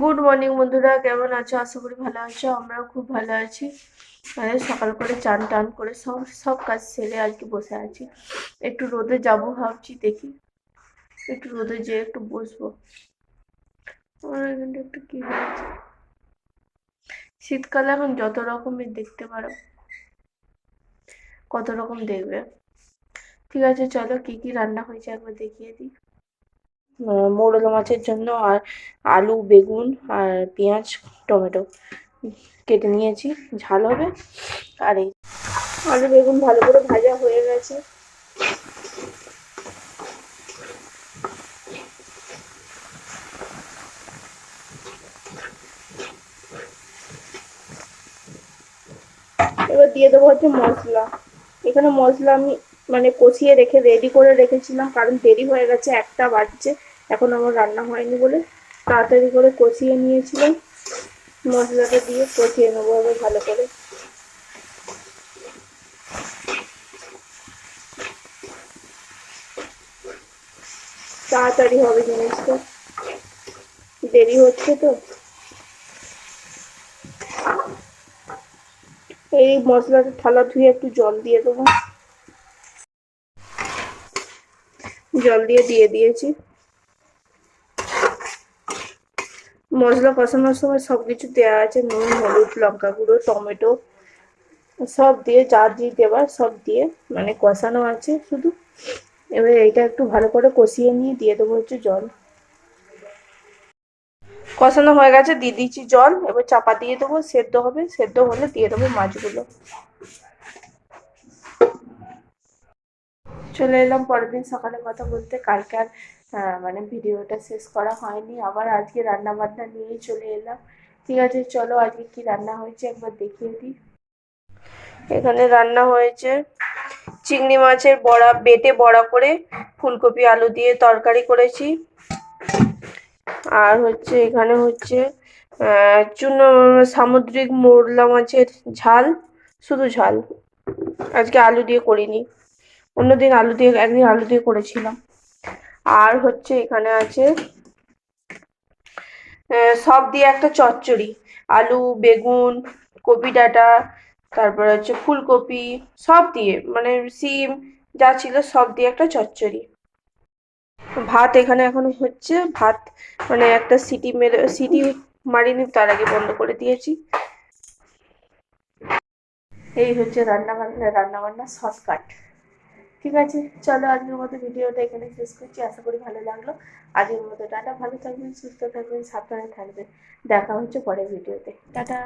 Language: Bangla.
গুড মর্নিং বন্ধুরা। কেমন আছো? আশা করি ভালো আছো। আমরাও খুব ভালো আছি। মানে সকাল করে চান টান করে সব সব কাজ সেরে আর কি বসে আছি। একটু রোদে যাব ভাবছি, দেখি। একটু রোদে যেয়ে একটু বসবো। আমার এখানটা একটু কি হয়েছে? শীতকালে এখন যত রকমের দেখতে পারো, কত রকম দেখবে। ঠিক আছে, চলো কি কি রান্না হয়েছে একবার দেখিয়ে দিই। মোরলা মাছের জন্য আর আলু, বেগুন আর পেঁয়াজ, টমেটো কেটে নিয়েছি। ঝাল হবে। আর এই আলু, বেগুন ভালো করে ভাজা হয়ে গেছে। এবার দিয়ে দেবো হচ্ছে মশলা। এখানে মশলা আমি মানে কষিয়ে রেখে রেডি করে রেখেছিলাম, কারণ দেরি হয়ে গেছে, একটা বাজছে। এখন আমার রান্না হয়নি বলে তাড়াতাড়ি করে কষিয়ে নিয়েছিলাম। মশলাটা দিয়ে কষিয়ে নেব এবার ভালো করে। তাড়াতাড়ি হবে জিনিসটা। দেরি হচ্ছে তো। এই মশলাটা থালা ধুয়ে একটু জল দিয়ে দেবো। জল দিয়ে দিয়ে দিয়েছি। মশলা কষানোর সময় সব কিছু দেওয়া আছে, নুন, হলুদ, লঙ্কা গুঁড়ো, টমেটো, সব দিয়ে যা দিয়ে দেবার সব দিয়ে মানে কষানো আছে শুধু। এবার এইটা একটু ভালো করে কষিয়ে নিয়ে দিয়ে দেবো হচ্ছে জল। কষানো হয়ে গেছে, দিয়ে দিচ্ছি জল, এবার চাপা দিয়ে দেবো, সেদ্ধ হবে, সেদ্ধ হলে দিয়ে দেবো মাছগুলো। চলে এলাম পরের দিন সকালে কথা বলতে, কালকে আর মানে ভিডিওটা শেষ করা হয়নি। আবার আজকে রান্না বান্না নিয়েই চলে এলাম। ঠিক আছে, চলো আজকে কি রান্না হয়েছে একবার দেখিয়ে দিই। এখানে রান্না হয়েছে চিংড়ি মাছের বড়া, বেটে বড়া করে ফুলকপি, আলু দিয়ে তরকারি করেছি। আর হচ্ছে এখানে হচ্ছে চুনো, সামুদ্রিক মোরলা মাছের ঝাল, শুধু ঝাল। আজকে আলু দিয়ে করিনি। অন্যদিন আলু দিয়ে, একদিন আলু দিয়ে করেছিলাম। আর হচ্ছে এখানে আছে সব দিয়ে একটা চচ্চড়ি। আলু, বেগুন, কপি ডাঁটা, তারপর হচ্ছে ফুলকপি, সব দিয়ে মানে সিম যা ছিল সব দিয়ে একটা চচ্চড়ি। ভাত এখানে এখন হচ্ছে, ভাত মানে একটা সিটি মেরে, সিটি মারিনি তার আগে বন্ধ করে দিয়েছি। এই হচ্ছে রান্না বান্না রান্না বান্না ঠিক আছে, চলো আজকের মতো ভিডিওটা এখানে শেষ করছি, আশা করি ভালো লাগল। আজকের মতো টাটা, ভালো থাকবেন, সুস্থ থাকবেন, সাবধানে থাকবেন। দেখা হচ্ছে পরের ভিডিওতে। টাটা।